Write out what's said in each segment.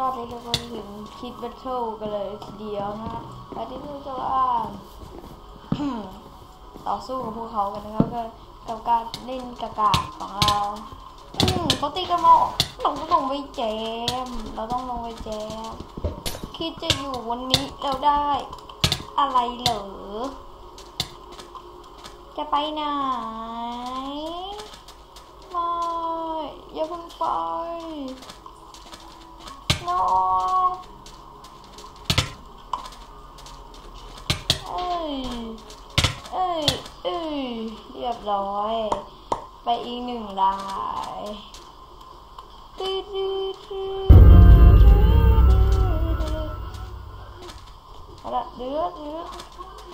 รอบนี้เราก็ถึงคิดแบทเทิลกันเลยทีเดียวนะฮะและที่เราจะว่าต่อสู้กับพวกเขากันนะครับก็กับการเล่นกากาของเราอืมเขาตีกันมาเราก็ต้องไปแจม เราต้องลงไปแจม คิดจะอยู่วันนี้เราได้อะไรเหรอ จะไปไหนไม่อย่าเพิ่งไป no เอ้ย เอ้ย เอ้ย เรียบร้อย ไปอีกหนึ่งรายตื้อตื้อตื้อเอาละเดือดเดือด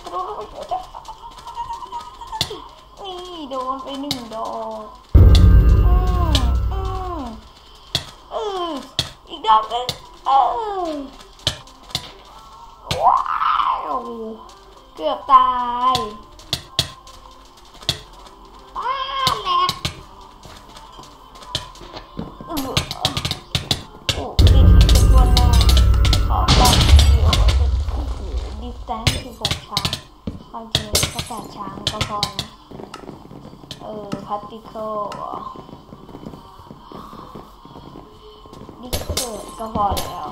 โดนไปนี่โดนไปหนึ่งดอก อีกดองเออว้าวเกือบตายป้าแหลกเออโอ้ดิเป็นคนแรกขอบอกเดียวโอ้โหดิสแตนสิบหกช้างความจริงก็แปดช้างก็พอนะเออพาร์ติเคิล ดิเกิดก็พอแล้ว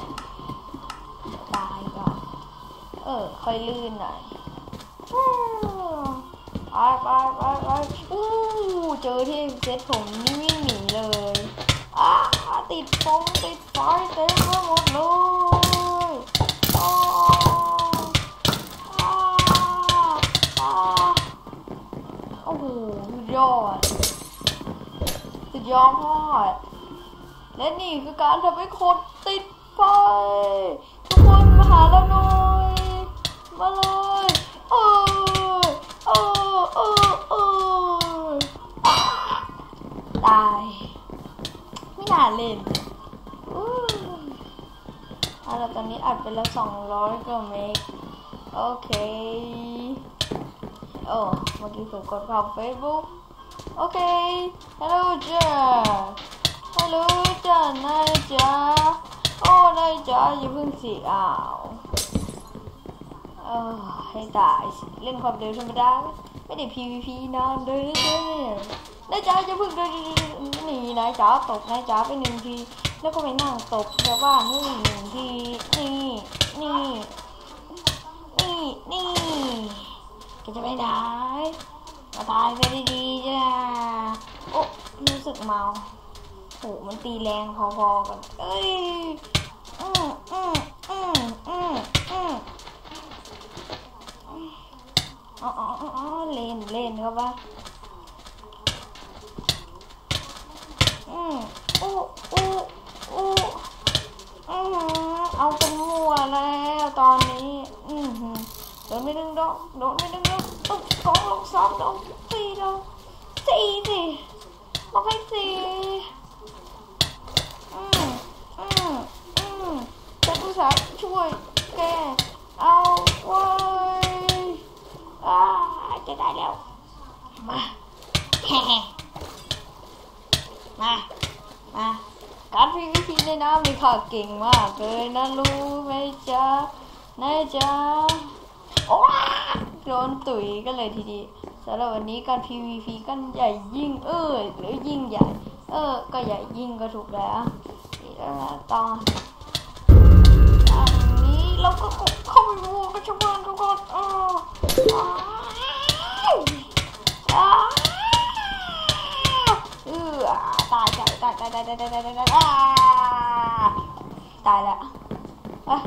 ตายก่อน เออ ค่อยลื่นหน่อยไปไปไปไปอู้เจอที่เซตผมนี่วิ่งหนีเลยอ้าติดฟงติดไฟเต็มไปหมดเลยอ้าอ้โอ้โหสุดยอดสุดยอด และนี่คือการทำให้คนติดไฟทุกคนมาหาเราหน่อยมาเลยเออเออเออเออตาย ไม่น่าเล่นเอาละตอนนี้อัดไปแล้วสองร้อยกว่าเมกโอเคโอ้เมื่อกี้ผมกดเข้าเฟซบุ๊กโอเคฮัลโหลจ้า ฮัลโหลจ้านายจ้าโอ้นายจ้าอย่าเพิ่งสิอ้าวเออให้ตายเล่นความเร็วธรรมดาไม่ได้ PVP นานเลยเนี่ยนายจ้าอย่าเพิ่งเดินหนีนายจ้าตกนายจ้าไปหนึ่งทีแล้วก็ไปนั่งตกชาวบ้านนู่หนึ่งทีนี่นี่นี่นี่แกจะไปไหนมาตายไปดีๆจ้าโอ้รู้สึกเมา โหมันตีแรงพอๆกันเอ้ยอืมอืมอืมอืมอืมอ๋ออ๋ออ๋อเล่นเล่นเข้าปะอืมอู้อู้อู้อืมเอากันมัวแล้วตอนนี้อืมหืมโดนไม่ดึงดอกโดนไม่ดึงดอกตุ๊กสองลงสองดอกสี่ดอกสี่สิบอกให้สี่ อืมอืมอืมฉันอุต สาช่วยแกเอาไว้อ่าจะได้แล้ว มาแฮ่มา มาการพีวิธีในน้ำมีข่าเก่งมากเลยนะรู้ไหมจ๊ะนะจ๊ะโอ้โดนตุ๋ยกันเลยทีเดียวสำหรับวันนี้การ PVP กันใหญ่ยิ่งเออหรือยิ่งใหญ่ เออ ก็ใหญ่ยิ่งก็ถูกแล้วนี่แล้วตอนอั เออตายตายตายตาย